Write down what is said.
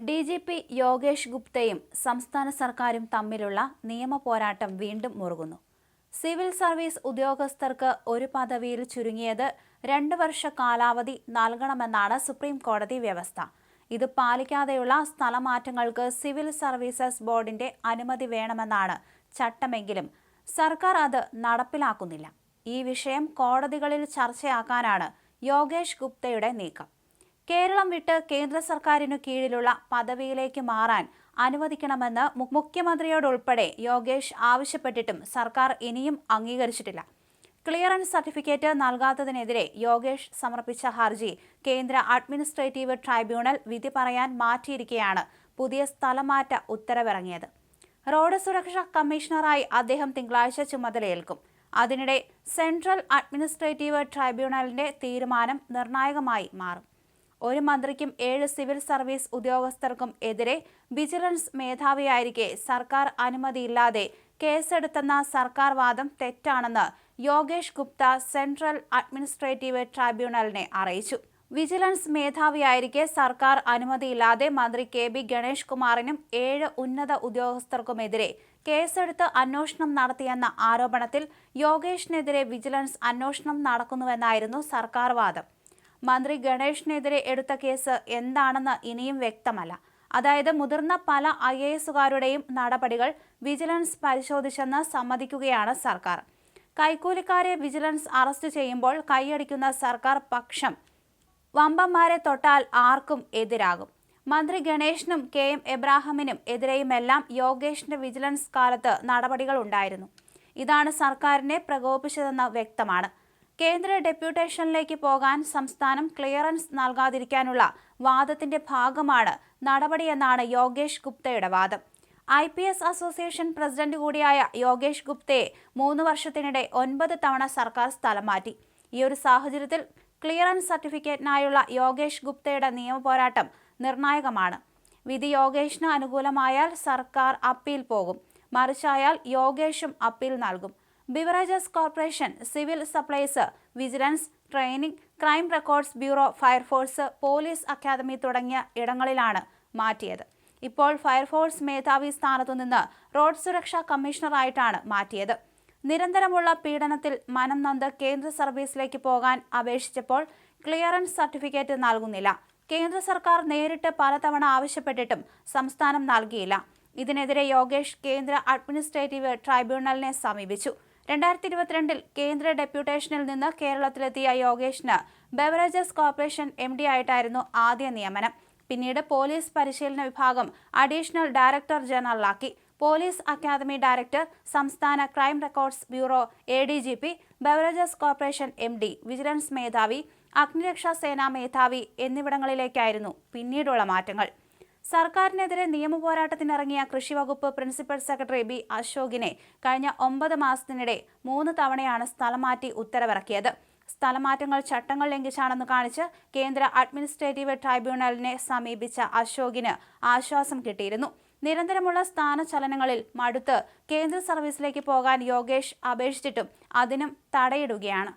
D G P Yogesh ഗുപ്തയും സംസ്ഥാന സർക്കാരും തമ്മിലുള്ള നിയമ പോരാട്ടം വീണ്ടും മുറുകുന്നു. സിവിൽ സർവീസ് ഉദ്യോഗസ്ഥർക്ക് ഒരു പദവിയിൽ ചുരുങ്ങിയത് രണ്ട് വർഷ കാലാവധി നൽകണമെന്നാണ് സുപ്രീം കോടതി വ്യവസ്ഥ. ഇത് പാലിക്കാതെയുള്ള സ്ഥലമാറ്റങ്ങൾക്ക് സിവിൽ സർവീസസ് ബോർഡിന്റെ അനുമതി വേണമെന്നാണ് ചട്ടമെങ്കിലും സർക്കാർ അത് നടപ്പിലാക്കുന്നില്ല. ഈ വിഷയം കോടതികളിൽ ചർച്ചയാക്കാനാണ് യോഗേഷ് ഗുപ്തയുടെ നീക്കം. കേരളം വിട്ട് കേന്ദ്ര സർക്കാരിനു കീഴിലുള്ള പദവിയിലേക്ക് മാറാൻ അനുവദിക്കണമെന്ന് മുഖ്യമന്ത്രിയോടുൾപ്പെടെ യോഗേഷ് ആവശ്യപ്പെട്ടിട്ടും സർക്കാർ ഇനിയും അംഗീകരിച്ചിട്ടില്ല. ക്ലിയറൻസ് സർട്ടിഫിക്കറ്റ് നൽകാത്തതിനെതിരെ യോഗേഷ് സമർപ്പിച്ച ഹർജി കേന്ദ്ര അഡ്മിനിസ്ട്രേറ്റീവ് ട്രൈബ്യൂണൽ വിധി പറയാൻ മാറ്റിയിരിക്കെയാണ് പുതിയ സ്ഥലമാറ്റ ഉത്തരവിറങ്ങിയത്. റോഡ് സുരക്ഷാ കമ്മീഷണറായി അദ്ദേഹം തിങ്കളാഴ്ച ചുമതലയേൽക്കും. അതിനിടെ സെൻട്രൽ അഡ്മിനിസ്ട്രേറ്റീവ് ട്രൈബ്യൂണലിന്റെ തീരുമാനം നിർണായകമായി മാറും. ഒരു മന്ത്രിക്കും ഏഴ് സിവിൽ സർവീസ് ഉദ്യോഗസ്ഥർക്കും എതിരെ വിജിലൻസ് മേധാവിയായിരിക്കെ സർക്കാർ അനുമതിയില്ലാതെ കേസെടുത്തെന്ന സർക്കാർ വാദം തെറ്റാണെന്ന് യോഗേഷ് ഗുപ്ത സെൻട്രൽ അഡ്മിനിസ്ട്രേറ്റീവ് ട്രൈബ്യൂണലിനെ അറിയിച്ചു. വിജിലൻസ് മേധാവിയായിരിക്കെ സർക്കാർ അനുമതിയില്ലാതെ മന്ത്രി കെ ബി ഗണേഷ് കുമാറിനും ഏഴ് ഉന്നത ഉദ്യോഗസ്ഥർക്കുമെതിരെ കേസെടുത്ത് അന്വേഷണം നടത്തിയെന്ന ആരോപണത്തിൽ യോഗേഷിനെതിരെ വിജിലൻസ് അന്വേഷണം നടക്കുന്നുവെന്നായിരുന്നു സർക്കാർ വാദം. മന്ത്രി ഗണേഷിനെതിരെ എടുത്ത കേസ് എന്താണെന്ന് ഇനിയും വ്യക്തമല്ല. അതായത് മുതിർന്ന പല ഐ എ എസുകാരുടെയും നടപടികൾ വിജിലൻസ് പരിശോധിച്ചെന്ന് സമ്മതിക്കുകയാണ് സർക്കാർ. കൈക്കൂലിക്കാരെ വിജിലൻസ് അറസ്റ്റ് ചെയ്യുമ്പോൾ കൈയടിക്കുന്ന സർക്കാർ പക്ഷം വമ്പന്മാരെ തൊട്ടാൽ ആർക്കും എതിരാകും. മന്ത്രി ഗണേഷിനും കെ എം എബ്രാഹിമിനും എതിരെയുമെല്ലാം യോഗേഷിന്റെ വിജിലൻസ് കാലത്ത് നടപടികൾ ഉണ്ടായിരുന്നു. ഇതാണ് സർക്കാരിനെ പ്രകോപിച്ചതെന്ന് വ്യക്തമാണ്. കേന്ദ്ര ഡെപ്യൂട്ടേഷനിലേക്ക് പോകാൻ സംസ്ഥാനം ക്ലിയറൻസ് നൽകാതിരിക്കാനുള്ള വാദത്തിന്റെ ഭാഗമാണ് നടപടിയെന്നാണ് യോഗേഷ് ഗുപ്തയുടെ വാദം. I P S association president കൂടിയായ യോഗേഷ് ഗുപ്തയെ മൂന്ന് വർഷത്തിനിടെ ഒൻപത് തവണ സർക്കാർ സ്ഥലം മാറ്റി. ഈ ഒരു സാഹചര്യത്തിൽ ക്ലിയറൻസ് സർട്ടിഫിക്കറ്റിനായുള്ള യോഗേഷ് ഗുപ്തയുടെ നിയമപോരാട്ടം നിർണായകമാണ്. വിധി യോഗേഷിന് അനുകൂലമായാൽ സർക്കാർ അപ്പീൽ പോകും. മറിച്ചായാൽ യോഗേഷും അപ്പീൽ നൽകും. Beverages corporation civil supplies vigilance training crime records bureau fire force police academy തുടങ്ങിയ ഇടങ്ങളിലാണ് മാറ്റിയത്. ഇപ്പോൾ ഫയർഫോഴ്സ് മേധാവി സ്ഥാനത്തുനിന്ന് റോഡ് സുരക്ഷാ കമ്മീഷണറായിട്ടാണ് മാറ്റിയത്. നിരന്തരമുള്ള പീഡനത്തിൽ മനം നന്ദ് കേന്ദ്ര സർവീസിലേക്ക് പോകാൻ അപേക്ഷിച്ചപ്പോൾ ക്ലിയറൻസ് സർട്ടിഫിക്കറ്റ് നൽകുന്നില്ല. കേന്ദ്ര സർക്കാർ നേരിട്ട് പലതവണ ആവശ്യപ്പെട്ടിട്ടും സംസ്ഥാനം നൽകിയില്ല. ഇതിനെതിരെ യോഗേഷ് കേന്ദ്ര അഡ്മിനിസ്ട്രേറ്റീവ് ട്രൈബ്യൂണലിനെ സമീപിച്ചു. രണ്ടായിരത്തി ഇരുപത്തിരണ്ടിൽ കേന്ദ്ര ഡെപ്യൂട്ടേഷനിൽ നിന്ന് കേരളത്തിലെത്തിയ യോഗേഷിന് ബവറേജസ് കോർപ്പറേഷൻ എം ഡി ആയിട്ടായിരുന്നു ആദ്യ നിയമനം. പിന്നീട് പോലീസ് പരിശീലന വിഭാഗം അഡീഷണൽ ഡയറക്ടർ ജനറലാക്കി. പോലീസ് അക്കാദമി ഡയറക്ടർ സംസ്ഥാന crime records bureau A D G P beverages corporation M D vigilance മേധാവി അഗ്നിരക്ഷാ സേനാ മേധാവി എന്നിവിടങ്ങളിലേക്കായിരുന്നു പിന്നീടുള്ള മാറ്റങ്ങൾ. സർക്കാരിനെതിരെ നിയമപോരാട്ടത്തിനിറങ്ങിയ കൃഷിവകുപ്പ് പ്രിൻസിപ്പൽ സെക്രട്ടറി ബി അശോകിനെ കഴിഞ്ഞ ഒമ്പത് മാസത്തിനിടെ മൂന്ന് തവണയാണ് സ്ഥലം മാറ്റി ഉത്തരവിറക്കിയത്. സ്ഥലമാറ്റങ്ങൾ ചട്ടങ്ങൾ ലംഘിച്ചാണെന്ന് കാണിച്ച് കേന്ദ്ര അഡ്മിനിസ്ട്രേറ്റീവ് ട്രൈബ്യൂണലിനെ സമീപിച്ച അശോകിന് ആശ്വാസം കിട്ടിയിരുന്നു. നിരന്തരമുള്ള സ്ഥാനചലനങ്ങളിൽ മടുത്ത് കേന്ദ്ര സർവീസിലേക്ക് പോകാൻ യോഗേഷ് അപേക്ഷിച്ചിട്ടും അതിനും തടയിടുകയാണ്.